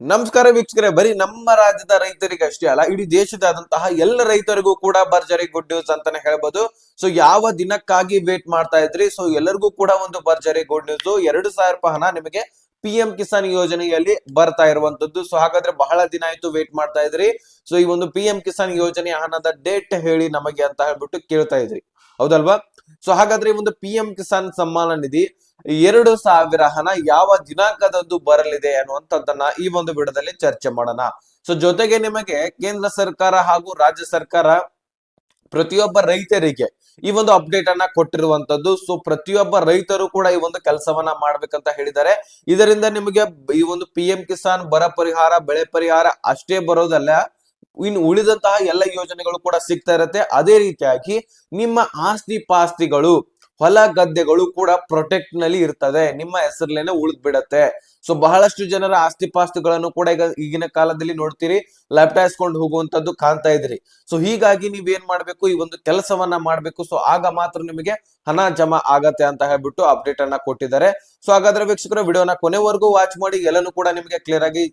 ನಮಸ್ಕಾರ ವೀಕ್ಷಕರೇ, ಬರೀ ನಮ್ಮ ರಾಜ್ಯದ ರೈತರಿಗೆ ಅಷ್ಟೇ ಅಲ್ಲ, ಇಡೀ ದೇಶದಾದಂತಹ ಎಲ್ಲ ರೈತರಿಗೂ ಕೂಡ ಭರ್ಜರಿ ಗುಡ್ ನ್ಯೂಸ್ ಅಂತಾನೆ ಹೇಳ್ಬೋದು. ಸೊ ಯಾವ ದಿನಕ್ಕಾಗಿ ವೇಟ್ ಮಾಡ್ತಾ ಇದ್ರಿ? ಸೊ ಎಲ್ಲರಿಗೂ ಕೂಡ ಒಂದು ಭರ್ಜರಿ ಗುಡ್ ನ್ಯೂಸ್ ಎರಡು ಸಾವಿರ ರೂಪಾಯಿ ಹಣ ನಿಮಗೆ ಪಿ ಎಂ ಕಿಸಾನ್ ಯೋಜನೆಯಲ್ಲಿ ಬರ್ತಾ ಇರುವಂತದ್ದು. ಸೊ ಹಾಗಾದ್ರೆ ಬಹಳ ದಿನ ಆಯ್ತು ವೇಟ್ ಮಾಡ್ತಾ ಇದ್ರಿ. ಸೊ ಈ ಒಂದು ಪಿ ಎಂ ಕಿಸಾನ್ ಯೋಜನೆ ಹಣದ ಡೇಟ್ ಹೇಳಿ ನಮಗೆ ಅಂತ ಹೇಳ್ಬಿಟ್ಟು ಕೇಳ್ತಾ ಇದ್ರಿ. ಹೌದಲ್ವಾ? ಸೊ ಹಾಗಾದ್ರೆ ಈ ಒಂದು ಪಿ ಎಂ ಕಿಸಾನ್ ಸಮ್ಮಾನ ನಿಧಿ ಎರಡು ಸಾವಿರ ಹಣ ಯಾವ ದಿನಾಂಕದಂದು ಬರಲಿದೆ ಅನ್ನುವಂಥದ್ದನ್ನ ಈ ಒಂದು ಬಿಡದಲ್ಲಿ ಚರ್ಚೆ ಮಾಡೋಣ. ಸೊ ಜೊತೆಗೆ ನಿಮಗೆ ಕೇಂದ್ರ ಸರ್ಕಾರ ಹಾಗೂ ರಾಜ್ಯ ಸರ್ಕಾರ ಪ್ರತಿಯೊಬ್ಬ ರೈತರಿಗೆ ಈ ಒಂದು ಅಪ್ಡೇಟ್ ಅನ್ನ ಕೊಟ್ಟಿರುವಂತದ್ದು ಸೊ ಪ್ರತಿಯೊಬ್ಬ ರೈತರು ಕೂಡ ಈ ಒಂದು ಕೆಲಸವನ್ನ ಮಾಡ್ಬೇಕಂತ ಹೇಳಿದ್ದಾರೆ. ಇದರಿಂದ ನಿಮಗೆ ಈ ಒಂದು ಪಿ ಕಿಸಾನ್ ಬರ ಪರಿಹಾರ, ಬೆಳೆ ಪರಿಹಾರ ಅಷ್ಟೇ ಬರೋದಲ್ಲ. ಇನ್ನು ಉಳಿದಂತಹ ಎಲ್ಲ ಯೋಜನೆಗಳು ಕೂಡ ಸಿಗ್ತಾ ಇರತ್ತೆ. ಅದೇ ರೀತಿಯಾಗಿ ನಿಮ್ಮ ಆಸ್ತಿ ಪಾಸ್ತಿಗಳು ಹೊಲ ಗದ್ದೆಗಳು ಕೂಡ ಪ್ರೊಟೆಕ್ಟ್ನಲ್ಲಿ ಇರ್ತದೆ. ನಿಮ್ಮ ಹೆಸರಲ್ಲೇನೆ ಉಳಿದ್ ಬಿಡತ್ತೆ ಸೊ ಬಹಳಷ್ಟು ಜನರ ಆಸ್ತಿ ಪಾಸ್ತಿಗಳನ್ನು ಕೂಡ ಈಗ ಈಗಿನ ಕಾಲದಲ್ಲಿ ನೋಡ್ತೀರಿ. ಲಪಟಾಯಿಸ್ಕೊಂಡು ಹೋಗುವಂತದ್ದು ಕಾಣ್ತಾ ಇದ್ರಿ. ಸೊ ಹೀಗಾಗಿ ನೀವ್ ಏನ್ ಮಾಡ್ಬೇಕು? ಈ ಒಂದು ಕೆಲಸವನ್ನ ಮಾಡ್ಬೇಕು. ಸೊ ಆಗ ಮಾತ್ರ ನಿಮಗೆ ಹಣ ಜಮಾ ಆಗತ್ತೆ ಅಂತ ಹೇಳ್ಬಿಟ್ಟು ಅಪ್ಡೇಟ್ ಅನ್ನ ಕೊಟ್ಟಿದ್ದಾರೆ. ಸೊ ಹಾಗಾದ್ರೆ ವೀಕ್ಷಕರು, ವಿಡಿಯೋನ ಕೊನೆವರೆಗೂ ವಾಚ್ ಮಾಡಿ. ಎಲ್ಲನೂ ಕೂಡ ನಿಮಗೆ ಕ್ಲಿಯರ್ ಆಗಿ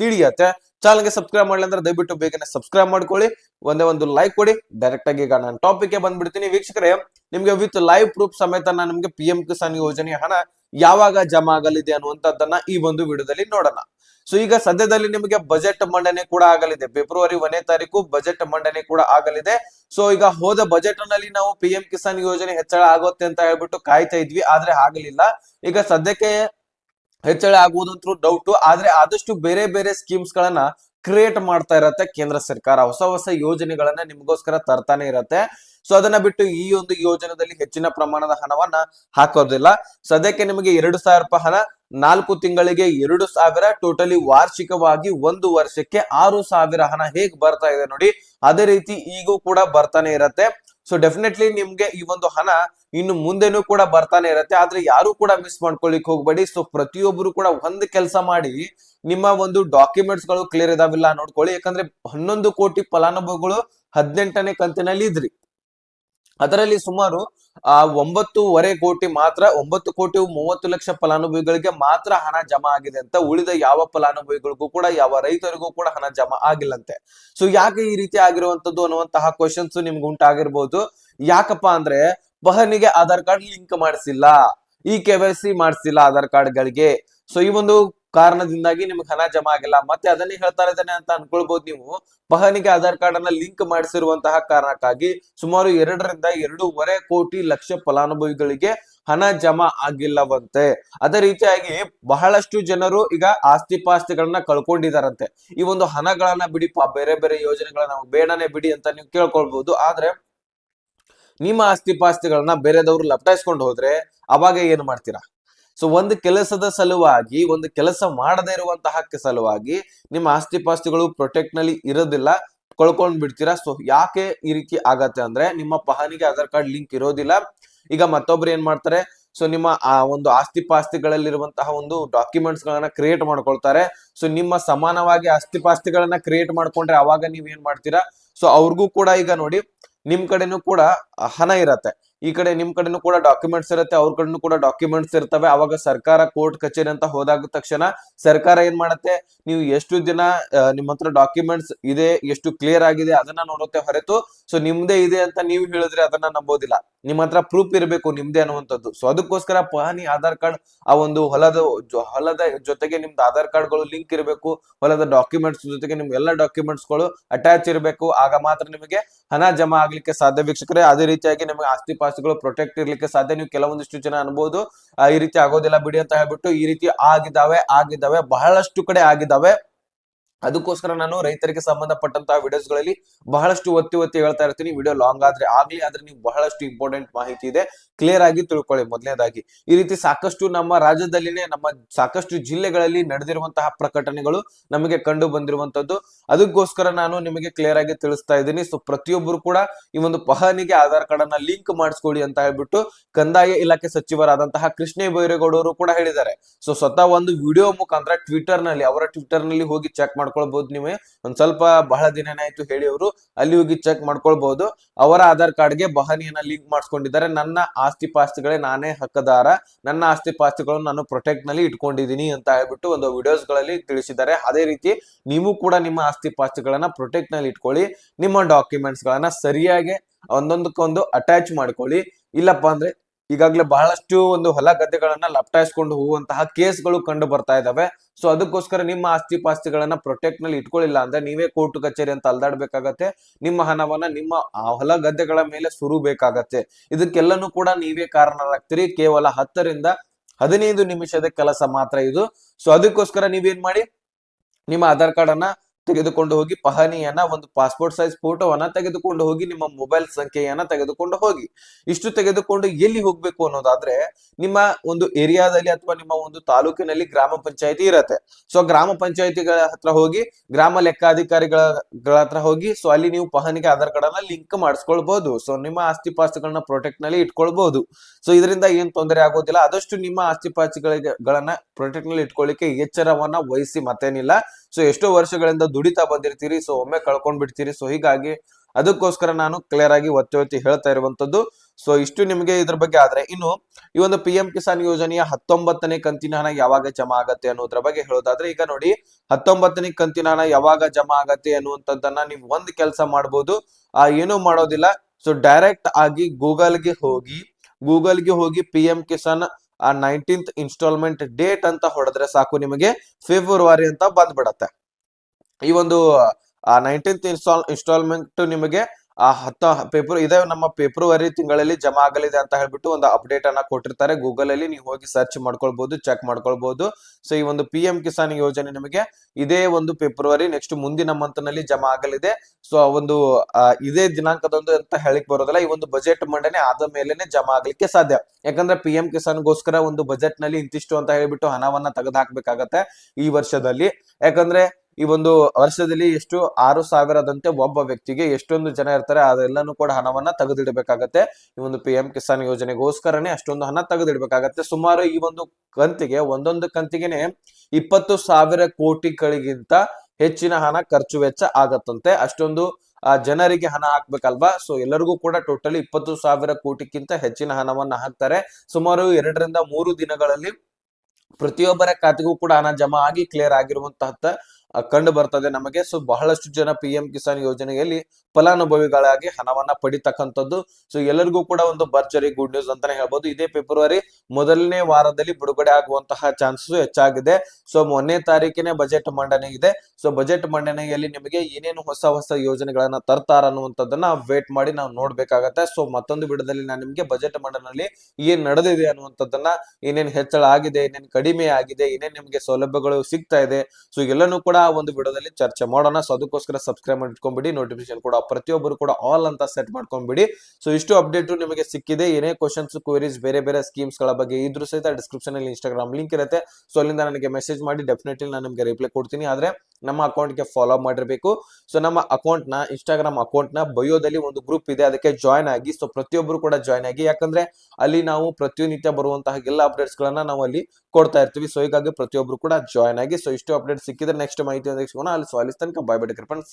ತಿಳಿಯತ್ತೆ. ಚಾನಲ್ಗೆ ಸಬ್ಸ್ಕ್ರೈಬ್ ಮಾಡಲಿ ಅಂದ್ರೆ ದಯವಿಟ್ಟು ಬೇಗನೆ ಸಬ್ಸ್ಕ್ರೈಬ್ ಮಾಡ್ಕೊಳ್ಳಿ. ಒಂದೇ ಒಂದು ಲೈಕ್ ಕೊಡಿ. ಡೈರೆಕ್ಟ್ ಆಗಿ ಈಗ ಟಾಪಿಕ್ಗೆ ಬಂದ್ಬಿಡ್ತೀನಿ. ವೀಕ್ಷಕರೇ, ನಿಮ್ಗೆ ವಿತ್ ಲೈವ್ ಪ್ರೂಫ್ ಸಮೇತ ನಾನು ನಿಮ್ಗೆ ಪಿ ಎಂ ಕಿಸಾನ್ ಯೋಜನೆಯ ಹಣ ಯಾವಾಗ ಜಮಾ ಆಗಲಿದೆ ಅನ್ನುವಂಥದ್ದನ್ನ ಈ ಒಂದು ವಿಡಿಯೋದಲ್ಲಿ ನೋಡೋಣ. ಸೊ ಈಗ ಸದ್ಯದಲ್ಲಿ ನಿಮಗೆ ಬಜೆಟ್ ಮಂಡನೆ ಕೂಡ ಆಗಲಿದೆ. ಫೆಬ್ರವರಿ ಒಂದೇ ತಾರೀಕು ಬಜೆಟ್ ಮಂಡನೆ ಕೂಡ ಆಗಲಿದೆ. ಸೊ ಈಗ ಹೋದ ಬಜೆಟ್ನಲ್ಲಿ ನಾವು ಪಿ ಎಂ ಕಿಸಾನ್ ಯೋಜನೆ ಹೆಚ್ಚಳ ಆಗುತ್ತೆ ಅಂತ ಹೇಳ್ಬಿಟ್ಟು ಕಾಯ್ತಾ ಇದ್ವಿ. ಆದ್ರೆ ಆಗಲಿಲ್ಲ. ಈಗ ಸದ್ಯಕ್ಕೆ ಹೆಚ್ಚಳ ಆಗುವುದಂತೂ ಡೌಟ್ ಆದ್ರೆ ಆದಷ್ಟು ಬೇರೆ ಬೇರೆ ಸ್ಕೀಮ್ಸ್ ಗಳನ್ನ ಕ್ರಿಯೇಟ್ ಮಾಡ್ತಾ ಇರತ್ತೆ ಕೇಂದ್ರ ಸರ್ಕಾರ. ಹೊಸ ಹೊಸ ಯೋಜನೆಗಳನ್ನ ನಿಮಗೋಸ್ಕರ ತರ್ತಾನೆ ಇರತ್ತೆ. ಸೊ ಅದನ್ನ ಬಿಟ್ಟು ಈ ಒಂದು ಯೋಜನೆಯಲ್ಲಿ ಹೆಚ್ಚಿನ ಪ್ರಮಾಣದ ಹಣವನ್ನ ಹಾಕೋದಿಲ್ಲ. ಸದ್ಯಕ್ಕೆ ನಿಮಗೆ ಎರಡು ಸಾವಿರ ರೂಪಾಯಿ ಹಣ ನಾಲ್ಕು ತಿಂಗಳಿಗೆ ಎರಡು ಸಾವಿರ ಟೋಟಲಿ ವಾರ್ಷಿಕವಾಗಿ ಒಂದು ವರ್ಷಕ್ಕೆ ಆರು ಸಾವಿರ ಹಣ ಹೇಗ್ ಬರ್ತಾ ಇದೆ ನೋಡಿ, ಅದೇ ರೀತಿ ಈಗೂ ಕೂಡ ಬರ್ತಾನೆ ಇರತ್ತೆ. ಸೊ ಡೆಫಿನೆಟ್ಲಿ ನಿಮ್ಗೆ ಈ ಒಂದು ಹಣ ಇನ್ನು ಮುಂದೆನೂ ಕೂಡ ಬರ್ತಾನೆ ಇರುತ್ತೆ. ಆದ್ರೆ ಯಾರು ಕೂಡ ಮಿಸ್ ಮಾಡ್ಕೊಳಿಕ್ ಹೋಗ್ಬೇಡಿ. ಸೊ ಪ್ರತಿಯೊಬ್ಬರು ಕೂಡ ಒಂದ್ ಕೆಲಸ ಮಾಡಿ ನಿಮ್ಮ ಒಂದು ಡಾಕ್ಯುಮೆಂಟ್ಸ್ಗಳು ಕ್ಲಿಯರ್ ಇದಾವಿಲ್ಲ ನೋಡ್ಕೊಳ್ಳಿ. ಯಾಕಂದ್ರೆ ಹನ್ನೊಂದು ಕೋಟಿ ಫಲಾನುಭವಿಗಳು ಹದಿನೆಂಟನೇ ಕಂತಿನಲ್ಲಿ ಇದ್ರಿ. ಅದರಲ್ಲಿ ಸುಮಾರು ಆ ಒಂಬತ್ತೂವರೆ ಕೋಟಿ ಮಾತ್ರ, ಒಂಬತ್ತು ಕೋಟಿ ಮೂವತ್ತು ಲಕ್ಷ ಫಲಾನುಭವಿಗಳಿಗೆ ಮಾತ್ರ ಹಣ ಜಮಾ ಆಗಿದೆ ಅಂತ ಉಳಿದ ಯಾವ ಫಲಾನುಭವಿಗಳಿಗೂ ಕೂಡ, ಯಾವ ರೈತರಿಗೂ ಕೂಡ ಹಣ ಜಮಾ ಆಗಿಲ್ಲಂತೆ. ಸೊ ಯಾಕೆ ಈ ರೀತಿ ಆಗಿರುವಂತದ್ದು ಅನ್ನುವಂತಹ ಕ್ವಶನ್ಸ್ ನಿಮ್ಗೆ ಉಂಟಾಗಿರ್ಬೋದು. ಯಾಕಪ್ಪ ಅಂದ್ರೆ ಪಹನಿಗೆ ಆಧಾರ್ ಕಾರ್ಡ್ ಲಿಂಕ್ ಮಾಡಿಸಿಲ್ಲ. ಈ ಕೆ ವೈ ಸಿ ಮಾಡಿಸಿಲ್ಲ ಆಧಾರ್ ಕಾರ್ಡ್ ಗಳಿಗೆ ಸೊ ಈ ಒಂದು ಕಾರಣದಿಂದಾಗಿ ನಿಮ್ಗೆ ಹಣ ಜಮಾ ಆಗಿಲ್ಲ. ಮತ್ತೆ ಅದನ್ನೇ ಹೇಳ್ತಾ ಇದ್ದಾನೆ ಅಂತ ಅನ್ಕೊಳ್ಬಹುದು ನೀವು. ಪಹನಿಗೆ ಆಧಾರ್ ಕಾರ್ಡ್ ಅನ್ನ ಲಿಂಕ್ ಮಾಡಿಸಿರುವಂತಹ ಕಾರಣಕ್ಕಾಗಿ ಸುಮಾರು ಎರಡರಿಂದ ಎರಡೂವರೆ ಕೋಟಿ ಲಕ್ಷ ಫಲಾನುಭವಿಗಳಿಗೆ ಹಣ ಜಮಾ ಆಗಿಲ್ಲವಂತೆ. ಅದೇ ರೀತಿಯಾಗಿ ಬಹಳಷ್ಟು ಜನರು ಈಗ ಆಸ್ತಿ ಪಾಸ್ತಿಗಳನ್ನ ಕಳ್ಕೊಂಡಿದಾರಂತೆ. ಈ ಒಂದು ಹಣಗಳನ್ನ ಬಿಡಿ ಬೇರೆ ಬೇರೆ ಯೋಜನೆಗಳನ್ನ ಬೇಡನೆ ಬಿಡಿ ಅಂತ ನೀವು ಕೇಳ್ಕೊಳ್ಬಹುದು ಆದ್ರೆ ನಿಮ್ಮ ಆಸ್ತಿ ಪಾಸ್ತಿಗಳನ್ನ ಬೇರೆದವ್ರು ಲಪಟಾಯಿಸ್ಕೊಂಡು ಹೋದ್ರೆ ಅವಾಗ ಏನ್ ಮಾಡ್ತೀರಾ? ಸೊ ಒಂದು ಕೆಲಸದ ಸಲುವಾಗಿ, ಒಂದು ಕೆಲಸ ಮಾಡದೇ ಇರುವಂತಹ ಸಲುವಾಗಿ ನಿಮ್ಮ ಆಸ್ತಿ ಪಾಸ್ತಿಗಳು ಪ್ರೊಟೆಕ್ಟ್ನಲ್ಲಿ ಇರೋದಿಲ್ಲ, ಕಳ್ಕೊಂಡ್ ಬಿಡ್ತೀರಾ? ಸೊ ಯಾಕೆ ಈ ರೀತಿ ಆಗತ್ತೆ ಅಂದ್ರೆ ನಿಮ್ಮ ಪಹನಿಗೆ ಆಧಾರ್ ಕಾರ್ಡ್ ಲಿಂಕ್ ಇರೋದಿಲ್ಲ. ಈಗ ಮತ್ತೊಬ್ರು ಏನ್ ಮಾಡ್ತಾರೆ? ಸೊ ನಿಮ್ಮ ಆ ಒಂದು ಆಸ್ತಿ ಪಾಸ್ತಿಗಳಲ್ಲಿರುವಂತಹ ಒಂದು ಡಾಕ್ಯುಮೆಂಟ್ಸ್ ಗಳನ್ನ ಕ್ರಿಯೇಟ್ ಮಾಡ್ಕೊಳ್ತಾರೆ. ಸೊ ನಿಮ್ಮ ಸಮಾನವಾಗಿ ಆಸ್ತಿ ಪಾಸ್ತಿಗಳನ್ನ ಕ್ರಿಯೇಟ್ ಮಾಡ್ಕೊಂಡ್ರೆ ಅವಾಗ ನೀವ್ ಏನ್ ಮಾಡ್ತೀರಾ? ಸೊ ಅವ್ರಿಗೂ ಕೂಡ ಈಗ ನೋಡಿ, ನಿಮ್ ಕಡೆನೂ ಕೂಡ ಹಣ ಇರತ್ತೆ. ಈ ಕಡೆ ನಿಮ್ ಕಡೆನೂ ಕೂಡ ಡಾಕ್ಯುಮೆಂಟ್ಸ್ ಇರುತ್ತೆ, ಅವ್ರ ಕಡೆನೂ ಕೂಡ ಡಾಕ್ಯುಮೆಂಟ್ಸ್ ಇರ್ತವೆ. ಅವಾಗ ಸರ್ಕಾರ ಕೋರ್ಟ್ ಕಚೇರಿ ಅಂತ ಹೋದಾಗ ತಕ್ಷಣ ಸರ್ಕಾರ ಏನ್ ಮಾಡುತ್ತೆ? ನೀವು ಎಷ್ಟು ದಿನ ನಿಮ್ಮ ಹತ್ರ ಡಾಕ್ಯುಮೆಂಟ್ಸ್ ಇದೆ, ಎಷ್ಟು ಕ್ಲಿಯರ್ ಆಗಿದೆ ಅದನ್ನ ನೋಡುತ್ತೆ ಹೊರತು ಸೊ ನಿಮ್ದೇ ಇದೆ ಅಂತ ನೀವು ಹೇಳಿದ್ರೆ ಅದನ್ನ ನಂಬೋದಿಲ್ಲ. ನಿಮ್ಮ ಹತ್ರ ಪ್ರೂಫ್ ಇರಬೇಕು ನಿಮ್ದೇ ಅನ್ನುವಂಥದ್ದು. ಸೊ ಅದಕ್ಕೋಸ್ಕರ ಪಹಣಿ ಆಧಾರ್ ಕಾರ್ಡ್, ಆ ಒಂದು ಹೊಲದ ಹೊಲದ ಜೊತೆಗೆ ನಿಮ್ದು ಆಧಾರ್ ಕಾರ್ಡ್ಗಳು ಲಿಂಕ್ ಇರಬೇಕು. ಹೊಲದ ಡಾಕ್ಯುಮೆಂಟ್ಸ್ ಜೊತೆಗೆ ನಿಮ್ ಎಲ್ಲ ಡಾಕ್ಯುಮೆಂಟ್ಸ್ಗಳು ಅಟ್ಯಾಚ್ ಇರಬೇಕು. ಆಗ ಮಾತ್ರ ನಿಮಗೆ ಹಣ ಜಮಾ ಆಗ್ಲಿಕ್ಕೆ ಸಾಧ್ಯ. ವೀಕ್ಷಕರೇ, ಅದೇ ರೀತಿಯಾಗಿ ನಿಮಗೆ ಆಸ್ತಿ ಪಾಸ್ತಿಗಳು ಪ್ರೊಟೆಕ್ಟ್ ಇರ್ಲಿಕ್ಕೆ ಸಾಧ್ಯ, ನೀವು ಕೆಲವೊಂದಿಷ್ಟು ಜನ ಅನ್ಬೋದು. ಈ ರೀತಿ ಆಗೋದಿಲ್ಲ ಬಿಡಿ ಅಂತ ಹೇಳ್ಬಿಟ್ಟು ಈ ರೀತಿ ಆಗಿದ್ದಾವೆ ಆಗಿದ್ದಾವೆ, ಬಹಳಷ್ಟು ಕಡೆ ಆಗಿದ್ದಾವೆ. ಅದಕ್ಕೋಸ್ಕರ ನಾನು ರೈತರಿಗೆ ಸಂಬಂಧಪಟ್ಟಂತಹ ವಿಡಿಯೋಸ್ಗಳಲ್ಲಿ ಬಹಳಷ್ಟು ಒತ್ತಿ ಒತ್ತಿ ಹೇಳ್ತಾ ಇರ್ತೀನಿ. ವಿಡಿಯೋ ಲಾಂಗ್ ಆದ್ರೆ ಆಗ್ಲಿ, ಆದ್ರೆ ನೀವು ಬಹಳಷ್ಟು ಇಂಪಾರ್ಟೆಂಟ್ ಮಾಹಿತಿ ಇದೆ. ಕ್ಲಿಯರ್ ಆಗಿ ತಿಳ್ಕೊಳ್ಳಿ. ಮೊದಲನೇದಾಗಿ ಈ ರೀತಿ ಸಾಕಷ್ಟು ನಮ್ಮ ರಾಜ್ಯದಲ್ಲಿನೇ, ನಮ್ಮ ಸಾಕಷ್ಟು ಜಿಲ್ಲೆಗಳಲ್ಲಿ ನಡೆದಿರುವಂತಹ ಪ್ರಕಟಣೆಗಳು ನಮಗೆ ಕಂಡು ಬಂದಿರುವಂತದ್ದು ಅದಕ್ಕೋಸ್ಕರ ನಾನು ನಿಮಗೆ ಕ್ಲಿಯರ್ ಆಗಿ ತಿಳಿಸ್ತಾ ಇದ್ದೀನಿ. ಸೊ ಪ್ರತಿಯೊಬ್ಬರು ಕೂಡ ಈ ಒಂದು ಪಹನಿಗೆ ಆಧಾರ್ ಕಾರ್ಡ್ ಅನ್ನ ಲಿಂಕ್ ಮಾಡಿಸ್ಕೊಳ್ಳಿ ಅಂತ ಹೇಳ್ಬಿಟ್ಟು ಕಂದಾಯ ಇಲಾಖೆ ಸಚಿವರಾದಂತಹ ಕೃಷ್ಣ ಬೈರೇಗೌಡರು ಕೂಡ ಹೇಳಿದ್ದಾರೆ. ಸೊ ಸ್ವತಃ ಒಂದು ವಿಡಿಯೋ ಮುಖಾಂತರ ಟ್ವಿಟರ್ನಲ್ಲಿ, ಅವರ ಟ್ವಿಟರ್ನಲ್ಲಿ ಹೋಗಿ ಚೆಕ್ ಮಾಡ್ಕೊಳ್ಬಹುದು ನೀವು. ಒಂದ್ ಸ್ವಲ್ಪ ಬಹಳ ದಿನ ಏನಾಯ್ತು ಹೇಳಿ ಅವರು. ಅಲ್ಲಿ ಹೋಗಿ ಚೆಕ್ ಮಾಡ್ಕೊಳ್ಬಹುದು ಅವರ ಆಧಾರ್ ಕಾರ್ಡ್ಗೆ ಬಹನಿಯನ್ನ ಲಿಂಕ್ ಮಾಡಿಸ್ಕೊಂಡಿದ್ದಾರೆ. ನನ್ನ ಆಸ್ತಿ ಪಾಸ್ತಿಗಳೇ ನಾನೇ ಹಕ್ಕದಾರ. ನನ್ನ ಆಸ್ತಿ ಪಾಸ್ತಿಗಳನ್ನು ನಾನು ಪ್ರೊಟೆಕ್ಟ್ನಲ್ಲಿ ಇಟ್ಕೊಂಡಿದ್ದೀನಿ ಅಂತ ಹೇಳ್ಬಿಟ್ಟು ಒಂದು ವಿಡಿಯೋಸ್ಗಳಲ್ಲಿ ತಿಳಿಸಿದ್ದಾರೆ. ಅದೇ ರೀತಿ ನೀವು ಕೂಡ ನಿಮ್ಮ ಆಸ್ತಿ ಪಾಸ್ತಿಗಳನ್ನ ಪ್ರೊಟೆಕ್ಟ್ನಲ್ಲಿ ಇಟ್ಕೊಳ್ಳಿ. ನಿಮ್ಮ ಡಾಕ್ಯುಮೆಂಟ್ಸ್ ಗಳನ್ನ ಸರಿಯಾಗಿ ಒಂದೊಂದಕ್ಕೊಂದು ಅಟ್ಯಾಚ್ ಮಾಡ್ಕೊಳ್ಳಿ. ಇಲ್ಲಪ್ಪ ಅಂದ್ರೆ ಈಗಾಗಲೇ ಬಹಳಷ್ಟು ಒಂದು ಹೊಲ ಗದ್ದೆಗಳನ್ನ ಲಪ್ಟಾಯಿಸ್ಕೊಂಡು ಹೋಗುವಂತಹ ಕೇಸ್ಗಳು ಕಂಡು ಬರ್ತಾ ಇದಾವೆ. ಸೊ, ಅದಕ್ಕೋಸ್ಕರ ನಿಮ್ಮ ಆಸ್ತಿ ಪಾಸ್ತಿಗಳನ್ನ ಪ್ರೊಟೆಕ್ಟ್ನಲ್ಲಿ ಇಟ್ಕೊಳ್ಳಿಲ್ಲ ಅಂದ್ರೆ ನೀವೇ ಕೋರ್ಟ್ ಕಚೇರಿ ಅಂತ ಅಲ್ದಾಡ್ಬೇಕಾಗತ್ತೆ. ನಿಮ್ಮ ಹಣವನ್ನ ನಿಮ್ಮ ಆ ಹೊಲ ಗದ್ದೆಗಳ ಮೇಲೆ ಸುರುಬೇಕಾಗತ್ತೆ. ಇದಕ್ಕೆಲ್ಲನೂ ಕೂಡ ನೀವೇ ಕಾರಣರಾಗ್ತೀರಿ. ಕೇವಲ ಹತ್ತರಿಂದ ಹದಿನೈದು ನಿಮಿಷದ ಕೆಲಸ ಮಾತ್ರ ಇದು. ಸೊ, ಅದಕ್ಕೋಸ್ಕರ ನೀವೇನ್ ಮಾಡಿ, ನಿಮ್ಮ ಆಧಾರ್ ಕಾರ್ಡ್ ಅನ್ನ ತೆಗೆದುಕೊಂಡು ಹೋಗಿ ಪಹಣಿಯನ್ನ ಒಂದು ಪಾಸ್ಪೋರ್ಟ್ ಸೈಜ್ ಫೋಟೋವನ್ನ ತೆಗೆದುಕೊಂಡು ಹೋಗಿ ನಿಮ್ಮ ಮೊಬೈಲ್ ಸಂಖ್ಯೆಯನ್ನ ತೆಗೆದುಕೊಂಡು ಹೋಗಿ. ಇಷ್ಟು ತೆಗೆದುಕೊಂಡು ಎಲ್ಲಿ ಹೋಗ್ಬೇಕು ಅನ್ನೋದಾದ್ರೆ ನಿಮ್ಮ ಒಂದು ಏರಿಯಾದಲ್ಲಿ ಅಥವಾ ನಿಮ್ಮ ಒಂದು ತಾಲೂಕಿನಲ್ಲಿ ಗ್ರಾಮ ಪಂಚಾಯತಿ ಇರತ್ತೆ. ಸೊ ಗ್ರಾಮ ಪಂಚಾಯತಿಗಳ ಹತ್ರ ಹೋಗಿ, ಗ್ರಾಮ ಲೆಕ್ಕಾಧಿಕಾರಿಗಳ ಗಳ ಹತ್ರ ಹೋಗಿ ಸೊ ಅಲ್ಲಿ ನೀವು ಪಹಣಿಗೆ ಆಧಾರ್ ಕಾರ್ಡ್ ಅನ್ನ ಲಿಂಕ್ ಮಾಡಿಸ್ಕೊಳ್ಬಹುದು ಸೊ ನಿಮ್ಮ ಆಸ್ತಿ ಪಾಸ್ತಿಗಳನ್ನ ಪ್ರೊಟೆಕ್ಟ್ನಲ್ಲಿ ಇಟ್ಕೊಳ್ಬಹುದು ಸೊ ಇದರಿಂದ ಏನ್ ತೊಂದರೆ ಆಗೋದಿಲ್ಲ. ಆದಷ್ಟು ನಿಮ್ಮ ಆಸ್ತಿ ಪಾಸ್ತಿಗಳಿಗೆ ಪ್ರೊಟೆಕ್ಟ್ನಲ್ಲಿ ಇಟ್ಕೊಳ್ಳಿಕ್ಕೆ ಎಚ್ಚರವನ್ನ ವಹಿಸಿ ಮತ್ತೇನಿಲ್ಲ. ಸೊ ಎಷ್ಟೋ ವರ್ಷಗಳಿಂದ ದುಡಿತಾ ಬಂದಿರ್ತೀರಿ ಸೊ ಒಮ್ಮೆ ಕಳ್ಕೊಂಡ್ ಬಿಡ್ತೀರಿ ಸೊ ಹೀಗಾಗಿ ಅದಕ್ಕೋಸ್ಕರ ನಾನು ಕ್ಲಿಯರ್ ಆಗಿ ಒತ್ತಿ ಒತ್ತಿ ಹೇಳ್ತಾ ಇರುವಂತದ್ದು ಸೊ ಇಷ್ಟು ನಿಮಗೆ ಇದ್ರ ಬಗ್ಗೆ ಆದ್ರೆ, ಇನ್ನು ಈ ಒಂದು ಪಿ ಕಿಸಾನ್ ಯೋಜನೆಯ ಹತ್ತೊಂಬತ್ತನೇ ಕಂತಿನ ಹಣ ಯಾವಾಗ ಜಮಾ ಆಗತ್ತೆ ಅನ್ನೋದ್ರ ಬಗ್ಗೆ ಹೇಳೋದಾದ್ರೆ, ಈಗ ನೋಡಿ ಹತ್ತೊಂಬತ್ತನೇ ಕಂತಿನ ಹಣ ಯಾವಾಗ ಜಮಾ ಆಗತ್ತೆ ಅನ್ನುವಂಥದ್ದನ್ನ ನೀವು ಒಂದ್ ಕೆಲಸ ಮಾಡ್ಬೋದು. ಆ, ಏನು ಮಾಡೋದಿಲ್ಲ. ಸೊ ಡೈರೆಕ್ಟ್ ಆಗಿ ಗೂಗಲ್ಗೆ ಹೋಗಿ ಗೂಗಲ್ಗೆ ಹೋಗಿ ಪಿ ಕಿಸಾನ್ ಆ ನೈನ್ಟೀನ್ತ್ ಇನ್ಸ್ಟಾಲ್ಮೆಂಟ್ ಡೇಟ್ ಅಂತ ಹೊಡೆದ್ರೆ ಸಾಕು ನಿಮಗೆ ಫೆಬ್ರವರಿ ಅಂತ ಬಂದ್ಬಿಡತ್ತೆ. ಈ ಒಂದು, ಆ ನೈನ್ಟೀನ್ತ್ ಇನ್ಸ್ಟಾಲ್ ಇನ್ಸ್ಟಾಲ್ಮೆಂಟ್ ನಿಮಗೆ ಆ ಹತ್ತ ಪೇಪರ್ ಇದೇ, ನಮ್ಮ ಫೆಬ್ರವರಿ ತಿಂಗಳಲ್ಲಿ ಜಮಾ ಆಗಲಿದೆ ಅಂತ ಹೇಳ್ಬಿಟ್ಟು ಒಂದು ಅಪ್ಡೇಟ್ ಅನ್ನ ಕೊಟ್ಟಿರ್ತಾರೆ. ಗೂಗಲ್ ಅಲ್ಲಿ ನೀವು ಹೋಗಿ ಸರ್ಚ್ ಮಾಡ್ಕೊಳ್ಬಹುದು ಚೆಕ್ ಮಾಡ್ಕೊಳ್ಬಹುದು ಸೊ ಈ ಒಂದು ಪಿ ಕಿಸಾನ್ ಯೋಜನೆ ನಿಮಗೆ ಇದೇ ಒಂದು ಫೆಬ್ರವರಿ ನೆಕ್ಸ್ಟ್ ಮುಂದಿನ ಮಂತ್ನಲ್ಲಿ ಜಮಾ ಆಗಲಿದೆ. ಸೊ ಒಂದು ಇದೇ ದಿನಾಂಕದೊಂದು ಅಂತ ಹೇಳಿಕ್ ಬರೋದಿಲ್ಲ. ಈ ಒಂದು ಬಜೆಟ್ ಮಂಡನೆ ಆದ ಮೇಲೆನೆ ಜಮಾ ಆಗ್ಲಿಕ್ಕೆ ಸಾಧ್ಯ. ಯಾಕಂದ್ರೆ ಪಿ ಎಂ ಕಿಸಾನ್ಗೋಸ್ಕರ ಒಂದು ಬಜೆಟ್ನಲ್ಲಿ ಇಂತಿಷ್ಟು ಅಂತ ಹೇಳ್ಬಿಟ್ಟು ಹಣವನ್ನ ತೆಗೆದು ಹಾಕ್ಬೇಕಾಗತ್ತೆ ಈ ವರ್ಷದಲ್ಲಿ. ಯಾಕಂದ್ರೆ ಈ ಒಂದು ವರ್ಷದಲ್ಲಿ ಎಷ್ಟು ಆರು ಸಾವಿರದಂತೆ ಒಬ್ಬ ವ್ಯಕ್ತಿಗೆ ಎಷ್ಟೊಂದು ಜನ ಇರ್ತಾರೆ, ಅದೆಲ್ಲನೂ ಕೂಡ ಹಣವನ್ನ ತೆಗೆದಿಡಬೇಕಾಗತ್ತೆ. ಈ ಒಂದು ಪಿ ಎಂ ಕಿಸಾನ್ ಯೋಜನೆಗೋಸ್ಕರನೇ ಅಷ್ಟೊಂದು ಹಣ ತೆಗೆದಿಡಬೇಕಾಗತ್ತೆ. ಸುಮಾರು ಈ ಒಂದು ಕಂತಿಗೆ, ಒಂದೊಂದು ಕಂತಿಗೆನೆ ಇಪ್ಪತ್ತು ಸಾವಿರ ಕೋಟಿಗಳಿಗಿಂತ ಹೆಚ್ಚಿನ ಹಣ ಖರ್ಚು ವೆಚ್ಚ ಆಗತ್ತಂತೆ. ಅಷ್ಟೊಂದು, ಆ, ಜನರಿಗೆ ಹಣ ಹಾಕ್ಬೇಕಲ್ವಾ? ಸೊ ಎಲ್ಲರಿಗೂ ಕೂಡ ಟೋಟಲಿ ಇಪ್ಪತ್ತು ಸಾವಿರ ಕೋಟಿಗಿಂತ ಹೆಚ್ಚಿನ ಹಣವನ್ನ ಹಾಕ್ತಾರೆ. ಸುಮಾರು ಎರಡರಿಂದ ಮೂರು ದಿನಗಳಲ್ಲಿ ಪ್ರತಿಯೊಬ್ಬರ ಖಾತೆಗೂ ಕೂಡ ಹಣ ಜಮಾ ಆಗಿ ಕ್ಲಿಯರ್ ಆಗಿರುವಂತಹ ಕಂಡು ಬರ್ತದೆ. ನಮಗೆ ಸೊ, ಬಹಳಷ್ಟು ಜನ ಪಿ ಎಂ ಕಿಸಾನ್ ಯೋಜನೆಯಲ್ಲಿ ಫಲಾನುಭವಿಗಳಾಗಿ ಹಣವನ್ನ ಪಡಿತಕ್ಕಂಥದ್ದು. ಸೊ, ಎಲ್ಲರಿಗೂ ಕೂಡ ಒಂದು ಭರ್ಜರಿ ಗುಡ್ ನ್ಯೂಸ್ ಅಂತಾನೆ ಹೇಳ್ಬೋದು. ಇದೇ ಫೆಬ್ರವರಿ ಮೊದಲನೇ ವಾರದಲ್ಲಿ ಬಿಡುಗಡೆ ಆಗುವಂತಹ ಚಾನ್ಸಸ್ ಹೆಚ್ಚಾಗಿದೆ. ಸೊ, ಮೊನ್ನೆ ತಾರೀಕಿನೇ ಬಜೆಟ್ ಮಂಡನೆ ಇದೆ. ಸೊ ಬಜೆಟ್ ಮಂಡನೆಯಲ್ಲಿ ನಿಮಗೆ ಏನೇನು ಹೊಸ ಹೊಸ ಯೋಜನೆಗಳನ್ನ ತರ್ತಾರ ಅನ್ನುವಂಥದ್ದನ್ನ ವೇಟ್ ಮಾಡಿ ನಾವು ನೋಡ್ಬೇಕಾಗತ್ತೆ. ಸೊ, ಮತ್ತೊಂದು ಬಿಡದಲ್ಲಿ ನಾನು ನಿಮಗೆ ಬಜೆಟ್ ಮಂಡನೆಯಲ್ಲಿ ಏನ್ ನಡೆದಿದೆ ಅನ್ನುವಂಥದ್ದನ್ನ, ಏನೇನು ಹೆಚ್ಚಳ ಆಗಿದೆ, ಏನೇನು ಕಡಿಮೆ ಆಗಿದೆ, ಏನೇನು ನಿಮಗೆ ಸೌಲಭ್ಯಗಳು ಸಿಗ್ತಾ ಇದೆ. ಸೊ, ಎಲ್ಲನೂ ಕೂಡ ಆ ಒಂದು ವಿಡಿಯೋದಲ್ಲಿ ಚರ್ಚೆ ಮಾಡೋಣ. ಸೊ ಅದಕ್ಕೋಸ್ಕರ ಸಬ್ಸ್ಕ್ರೈಬ್ ಮಾಡ್ಕೊಂಡ್ಬಿಡಿ ನೋಟಿಫಿಕೇಶನ್ ಕೂಡ ಪ್ರತಿಯೊಬ್ಬರು ಕೂಡ ಆಲ್ ಅಂತ ಸೆಟ್ ಮಾಡ್ಕೊಂಡ್ಬಿಡಿ. ಸೊ ಇಷ್ಟು ಅಪ್ಡೇಟ್ ನಿಮಗೆ ಸಿಕ್ಕಿದೆ. ಏನೇ ಕ್ವಶನ್ಸ್ ಕ್ವರೀಸ್ ಬೇರೆ ಬೇರೆ ಸ್ಕೀಮ್ಸ್ಗಳ ಬಗ್ಗೆ ಇದ್ರೂ ಸಹಿತ ಡಿಸ್ಕ್ರಿಪ್ಷನ್ ಅಲ್ಲಿ ಇನ್ಸ್ಟಾಗ್ರಾಮ್ ಲಿಂಕ್ ಇರುತ್ತೆ. ಸೊ ಅಲ್ಲಿಂದ ನನಗೆ ಮೆಸೇಜ್ ಮಾಡಿ. ಡೆಫಿನೆಟ್ಲಿ ನಾನು ನಿಮಗೆ ರಿಪ್ಲೈ ಕೊಡ್ತೀನಿ. ಆದ್ರೆ ನಮ್ಮ ಅಕೌಂಟ್ಗೆ ಫಾಲೋ ಮಾಡಿರಬೇಕು. ಸೊ ನಮ್ಮ ಅಕೌಂಟ್ನ ಇನ್ಸ್ಟಾಗ್ರಾಮ್ ಅಕೌಂಟ್ನ ಬಯೋದಲ್ಲಿ ಒಂದು ಗ್ರೂಪ್ ಇದೆ. ಅದಕ್ಕೆ ಜಾಯ್ನ್ ಆಗಿ. ಸೊ ಪ್ರತಿಯೊಬ್ಬರು ಕೂಡ ಜಾಯ್ನ್ ಆಗಿ. ಯಾಕಂದ್ರೆ ಅಲ್ಲಿ ನಾವು ಪ್ರತಿನಿತ್ಯ ಬರುವಂತಹ ಎಲ್ಲ ಅಪ್ಡೇಟ್ಸ್ ಗಳನ್ನ ನಾವು ಅಲ್ಲಿ ಕೊಡ್ತಾ ಇರ್ತೀವಿ. ಸೊ ಹೀಗಾಗಿ ಪ್ರತಿಯೊಬ್ಬರು ಕೂಡ ಜಾಯ್ನ್ ಆಗಿ. ಸೊ ಇಷ್ಟು ಅಪ್ಡೇಟ್ ಸಿಕ್ಕಿದ್ರೆ ನೆಕ್ಸ್ಟ್ ಮಾಹಿತಿ ಸಿಗೋಣ ಅಲ್ಲಿ ಸೊ ಅಲ್ಲಿ ತನಕ ಬಾಯ್ ಬಿಡಿ ಫ್ರೆಂಡ್ಸ್